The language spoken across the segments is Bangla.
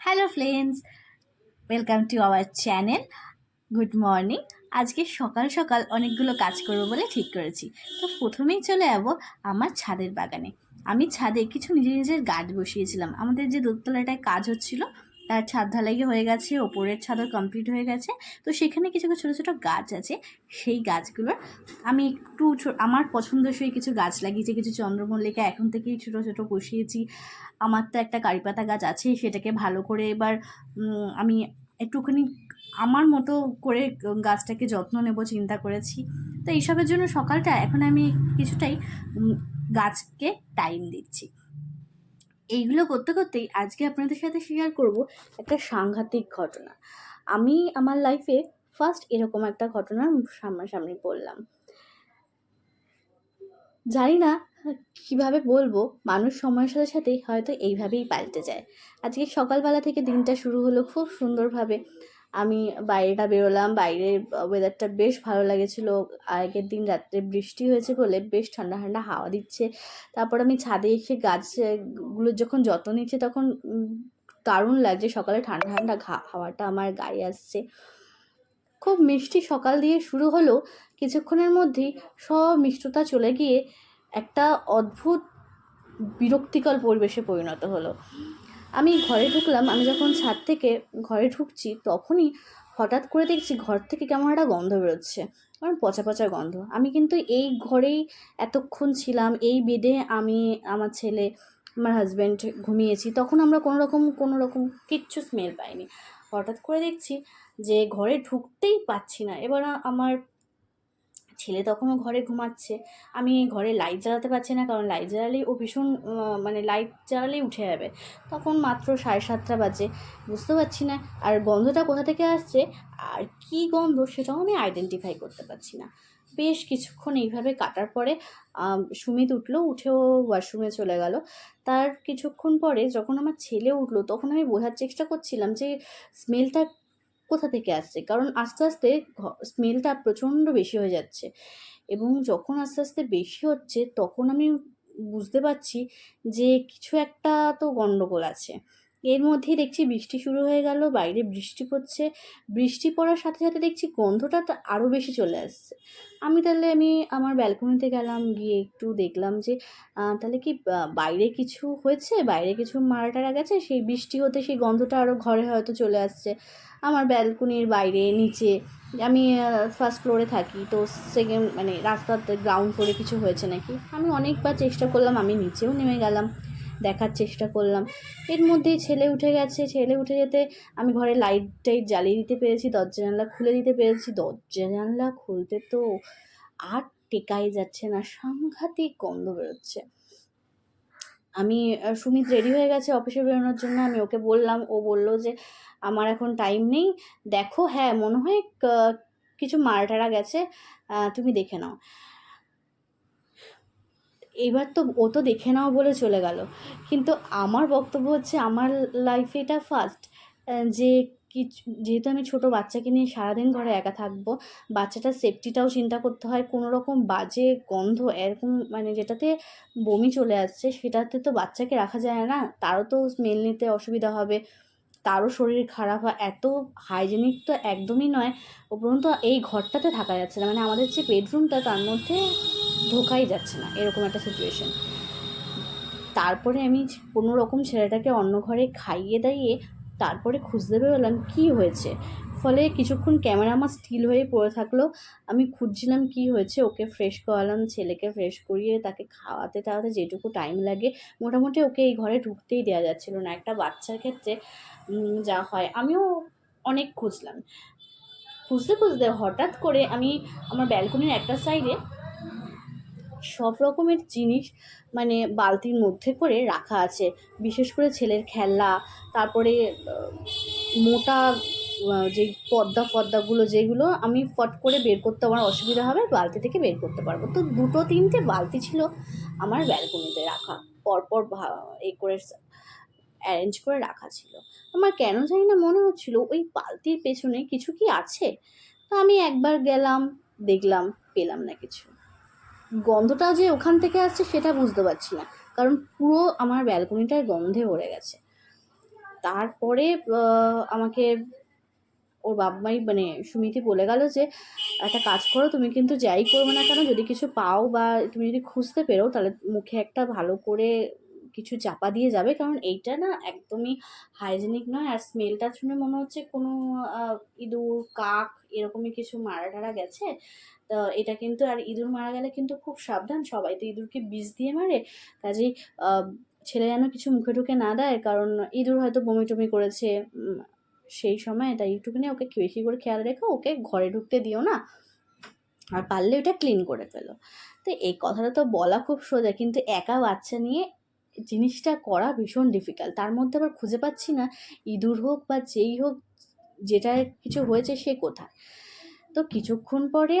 Hello friends welcome to our channel good morning আজকে সকাল সকাল অনেকগুলো কাজ করব বলে ঠিক করেছি। তো প্রথমেই চলে যাব আমার ছাদের বাগানে। আমি ছাদে কিছু নিজের নিজের গাছ বসিয়েছিলাম। আমাদের যে দোতলাটায় কাজ হচ্ছিল ছাদ ঢালাই হয়ে গেছে? ওপরের ছাদও কমপ্লিট হয়ে গেছে। তো সেখানে কিছু কিছু ছোটো ছোটো গাছ আছে। সেই গাছগুলোর আমি একটু আমার পছন্দসই কিছু গাছ লাগিয়েছি। কিছু চন্দ্রমল্লিকা এখন থেকেই ছোটো ছোটো বসিয়েছি। আমার তো একটা কারিপাতা গাছ আছে, সেটাকে ভালো করে এবার আমি একটুখানি আমার মতো করে গাছটাকে যত্ন নেব, চিন্তা করেছি। তো এইসবের জন্য সকালটা, এখন আমি কিছুটাই গাছকে টাইম দিচ্ছি। এইগুলো করতে করতেই আজকে আপনাদের সাথে শেয়ার করব একটা সাংঘাতিক ঘটনা। আমি আমার লাইফে ফার্স্ট এরকম একটা ঘটনার সামনাসামনি পড়লাম জানি না কীভাবে বলব, মানুষ সময়ের সাথে সাথে হয়তো এইভাবেই পাল্টে যায়। আজকে সকালবেলা থেকে দিনটা শুরু হলো খুব সুন্দরভাবে। আমি বাইরেটা বেরোলাম, বাইরের ওয়েদারটা বেশ ভালো লাগেছিল। আগের দিন রাত্রে বৃষ্টি হয়েছে বলে বেশ ঠান্ডা ঠান্ডা হাওয়া দিচ্ছে। তারপর আমি ছাদে এসে গাছগুলোর যখন যত্ন নিচ্ছি তখন দারুণ লাগছে। সকালে ঠান্ডা ঠান্ডা হাওয়াটা আমার গায়ে আসছে। খুব মিষ্টি সকাল দিয়ে শুরু হলো। কিছুক্ষণের মধ্যেই সব মিষ্টতা চলে গিয়ে একটা অদ্ভুত বিরক্তিকর পরিবেশে পরিণত হলো। আমি ঘরে ঢুকলাম, আমি যখন ছাদ থেকে ঘরে ঢুকছি তখনই হঠাৎ করে দেখছি ঘর থেকে কেমন একটা গন্ধ বেরোচ্ছে। আমার পচা পচা গন্ধ। আমি কিন্তু এই ঘরেই এতক্ষণ ছিলাম, এই বেডে আমি, আমার ছেলে, আমার হাজব্যান্ড ঘুমিয়েছি। তখন আমরা কোনো রকম কোনো রকম কিচ্ছু স্মেল পাইনি। হঠাৎ করে দেখছি যে ঘরে ঢুকতেই পাচ্ছি না। এবার আমার ছেলে তখনও ঘরে ঘুমাচ্ছে। আমি ঘরে লাইট জ্বালাতে পারছি না, কারণ লাইট জ্বালালেই ও ভীষণ মানে লাইট জ্বালালেই উঠে যাবে। তখন মাত্র সাড়ে সাতটা বাজে, বুঝতে পারছি না। আর গন্ধটা কোথা থেকে আসছে? আর কী গন্ধ সেটাও আমি আইডেন্টিফাই করতে পারছি না। বেশ কিছুক্ষণ এইভাবে কাটার পরে সুমিত উঠল উঠেও ওয়াশরুমে চলে গেল। তার কিছুক্ষণ পরে যখন আমার ছেলে উঠল, তখন আমি বোঝার চেষ্টা করছিলাম যে স্মেলটা কোথা থেকে আসছে? কারণ আস্তে আস্তে স্মেলটা প্রচণ্ড বেশি হয়ে যাচ্ছে। এবং যখন আস্তে আস্তে বেশি হচ্ছে, তখন আমি বুঝতে পারছি যে কিছু একটা তো গণ্ডগোল আছে। এর মধ্যেই দেখছি বৃষ্টি শুরু হয়ে গেল, বাইরে বৃষ্টি পড়ছে। বৃষ্টি পড়ার সাথে সাথে দেখছি গন্ধটা আরও বেশি চলে আসছে। আমি তাহলে আমি আমার ব্যালকনিতে গেলাম, গিয়ে একটু দেখলাম যে তাহলে কি বাইরে কিছু হয়েছে? বাইরে কিছু মারা টারা গেছে? সেই বৃষ্টি হতে সেই গন্ধটা আরও ঘরে হয়তো চলে আসছে। আমার ব্যালকনির বাইরে, নিচে, আমি ফার্স্ট ফ্লোরে থাকি, তো সেকেন্ড মানে রাস্তাতে গ্রাউন্ড ফ্লোরে কিছু হয়েছে নাকি? আমি অনেকবার চেষ্টা করলাম, আমি নিচেও নেমে গেলাম। দেখার চেষ্টা করলাম। এর মধ্যেই ছেলে উঠে গেছে। ছেলে উঠে যেতে আমি ঘরে লাইট টাইট জ্বালিয়ে দিতে পেরেছি, দরজা জানলা খুলে দিতে পেরেছি। দরজা জানলা খুলতে তো আর টেকাই যাচ্ছে না, সাংঘাতিক গন্ধ বেরোচ্ছে। আমি সুমিত রেডি হয়ে গেছে অফিসে বেরোনোর জন্য। আমি ওকে বললাম, ও বলল যে, আমার এখন টাইম নেই। দেখো হ্যাঁ মনে হয় কিছু মারাটারা গেছে। তুমি দেখে নাও। এবার তো ও তো দেখে নাও বলে চলে গেল। কিন্তু আমার বক্তব্য হচ্ছে আমার লাইফে এটা ফার্স্ট যে কিছু যেহেতু আমি ছোট বাচ্চাকে নিয়ে সারাদিন ঘরে একা থাকব, বাচ্চাটার সেফটিটাও চিন্তা করতে হয় কোনো রকম বাজে গন্ধ, এরকম মানে যেটাতে বমি চলে আসছে, সেটাতে তো বাচ্চাকে রাখা যায় না, তারও তো স্মেল নিতে অসুবিধা হবে। তারও শরীর খারাপ হয় এত হাইজেনিক তো একদমই নয়, উপরন্ত এই ঘরটাতে থাকা যাচ্ছে না। মানে আমাদের যে বেডরুমটা তার মধ্যে ঢোকাই যাচ্ছে না, এরকম একটা সিচুয়েশন তারপরে আমি কোনো রকম ছেলেটাকে অন্য ঘরে খাইয়ে দাইয়ে তারপরে খুঁজতে বেরোলাম, কী হয়েছে? ফলে কিছুক্ষণ ক্যামেরা আমার স্টিল হয়ে পড়ে থাকল। আমি খুঁজছিলাম কি হয়েছে, ওকে ফ্রেশ করালাম, ছেলেকে ফ্রেশ করিয়ে তাকে খাওয়াতে টাওয়াতে যেটুকু টাইম লাগে। মোটামুটি ওকে এই ঘরে ঢুকতেই দেওয়া যাচ্ছিল না। একটা বাচ্চার ক্ষেত্রে যা হয়, আমিও অনেক খুঁজলাম। খুঁজতে খুঁজতে হঠাৎ করে আমি আমার ব্যালকনির একটা সাইডে সব রকমের জিনিস মানে বালতির মধ্যে করে রাখা আছে। বিশেষ করে ছেলের খেলনা, তারপরে মোটা যে পর্দা ফর্দাগুলো যেগুলো আমি ফট করে বের করতে আমার অসুবিধা হবে, বালতি থেকে বের করতে পারব। তো দুটো, তিনটে বালতি ছিল আমার ব্যালকনিতে রাখা। পরপর এই করে অ্যারেঞ্জ করে রাখা ছিল। আমার কেন জানি না মনে হচ্ছিল, ওই বালতির পেছনে কিছু কি আছে? তো আমি একবার গেলাম, দেখলাম, পেলাম না কিছু। গন্ধটা যে ওখান থেকে আসছে সেটা বুঝতে পারছি না, কারণ পুরো আমার ব্যালকনিটায় গন্ধে ভরে গেছে। তারপরে আমাকে ওর বাবা-মাই মানে সুমিতি বলে গেল যে, একটা কাজ করো, তুমি কিন্তু যাই করবে না কেন, যদি কিছু পাও বা তুমি যদি খুঁজতে পেরো, তাহলে মুখে একটা ভালো করে কিছু চাপা দিয়ে যাবে। কারণ এইটা না একদমই হাইজেনিক নয়, আর স্মেলটা শুনে মনে হচ্ছে কোনো ইঁদুর, কাক এরকমই কিছু মারা টারা গেছে। তো এটা কিন্তু, আর ইঁদুর মারা গেলে কিন্তু খুব সাবধান, সবাই তো ইঁদুরকে বিষ দিয়ে মারে। কাজেই ছেলে যেন কিছু মুখে ঢুকে না দেয়, কারণ ইঁদুর হয়তো বমি টমি করেছে সেই সময় তাই একটুখানি ওকে বেশি করে খেয়াল রেখো, ওকে ঘরে ঢুকতে দিও না। আর পারলে ওটা ক্লিন করে ফেলো। তো এই কথাটা তো বলা খুব সোজা, কিন্তু একা বাচ্চা নিয়ে জিনিসটা করা ভীষণ ডিফিকাল্ট তার মধ্যে আবার খুঁজে পাচ্ছি না, ইঁদুর হোক বা যেই হোক যেটা কিছু হয়েছে সে কোথায়। তো কিছুক্ষণ পরে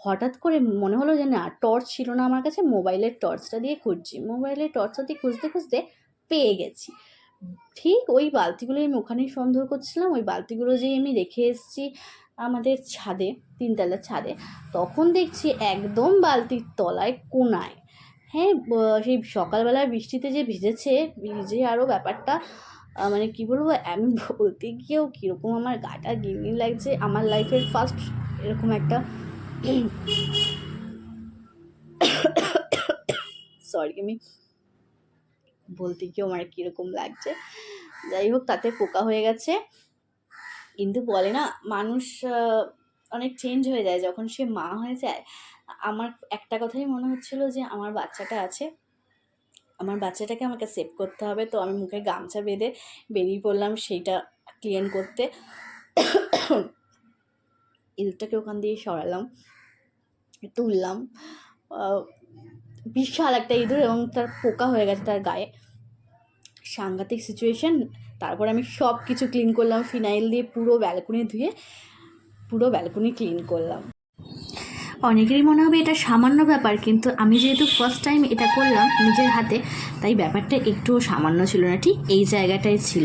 হঠাৎ করে মনে হলো যে না টর্চ ছিল না আমার কাছে মোবাইলের টর্চটা দিয়ে খুঁজছি। মোবাইলের টর্চটা দিয়ে খুঁজতে খুঁজতে পেয়ে গেছি। ঠিক ওই বালতিগুলোই আমি ওখানেই সন্দেহ করছিলাম, ওই বালতিগুলো যেই আমি রেখে এসেছি আমাদের ছাদে, তিনতলার ছাদে, তখন দেখছি একদম বালতির তলায় কোনায়। হ্যাঁ সেই সকালবেলায় বৃষ্টিতে যে ভিজেছে, ভিজে আরও ব্যাপারটা মানে কি বলব, আমি বলতে গিয়েও কীরকম আমার গাটা গিনগিন লাগছে, আমার লাইফের ফার্স্ট এরকম একটা সরি আমি বলতে গিয়েও আমার কীরকম লাগছে। যাই হোক, তাতে পোকা হয়ে গেছে। কিন্তু বলে না, মানুষ অনেক চেঞ্জ হয়ে যায়। যখন সে মা হয়ে যায়, আমার একটা কথাই মনে হচ্ছিল যে, আমার বাচ্চাটা আছে। আমার বাচ্চাটাকে আমাকে সেভ করতে হবে। তো আমি মুখে গামছা বেঁধে বেরিয়ে পড়লাম সেইটা ক্লিয়ার করতে। ইঁদুরটাকে ওখান দিয়ে সরালাম, তুললাম। বিশাল একটা ইঁদুর এবং তার পোকা হয়ে গেছে তার গায়ে। সাংঘাতিক সিচুয়েশন তারপর আমি সব কিছু ক্লিন করলাম ফিনাইল দিয়ে পুরো ব্যালকনি ধুয়ে পুরো ব্যালকনি ক্লিন করলাম। অনেকেরই মনে হবে এটা সামান্য ব্যাপার, কিন্তু আমি যেহেতু ফার্স্ট টাইম এটা করলাম নিজের হাতে, তাই ব্যাপারটা একটুও সামান্য ছিল না। ঠিক এই জায়গাটাই ছিল।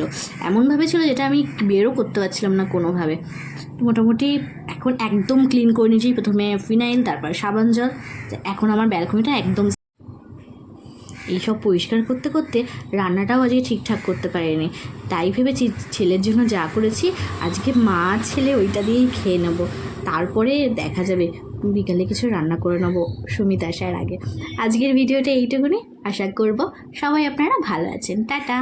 এমনভাবে ছিল যেটা আমি বেরও করতে পারছিলাম না কোনোভাবে। মোটামুটি এখন একদম ক্লিন করে নিয়েছি। প্রথমে ফিনাইল, তারপর সাবান জল। এখন আমার ব্যালকনিটা একদম এইসব পরিষ্কার করতে করতে রান্নাটাও আজকে ঠিকঠাক করতে পারিনি। তাই ভেবেছি ছেলের জন্য যা করেছি, আজকে মা ছেলে ওইটা দিয়েই খেয়ে নেব। তারপরে দেখা যাবে বিকালে কিছু রান্না করে নেব সুমিত আসার আগে। আজকের ভিডিওটা এইটুকুনি। আশা করব সবাই আপনারা ভালো আছেন। টাটা।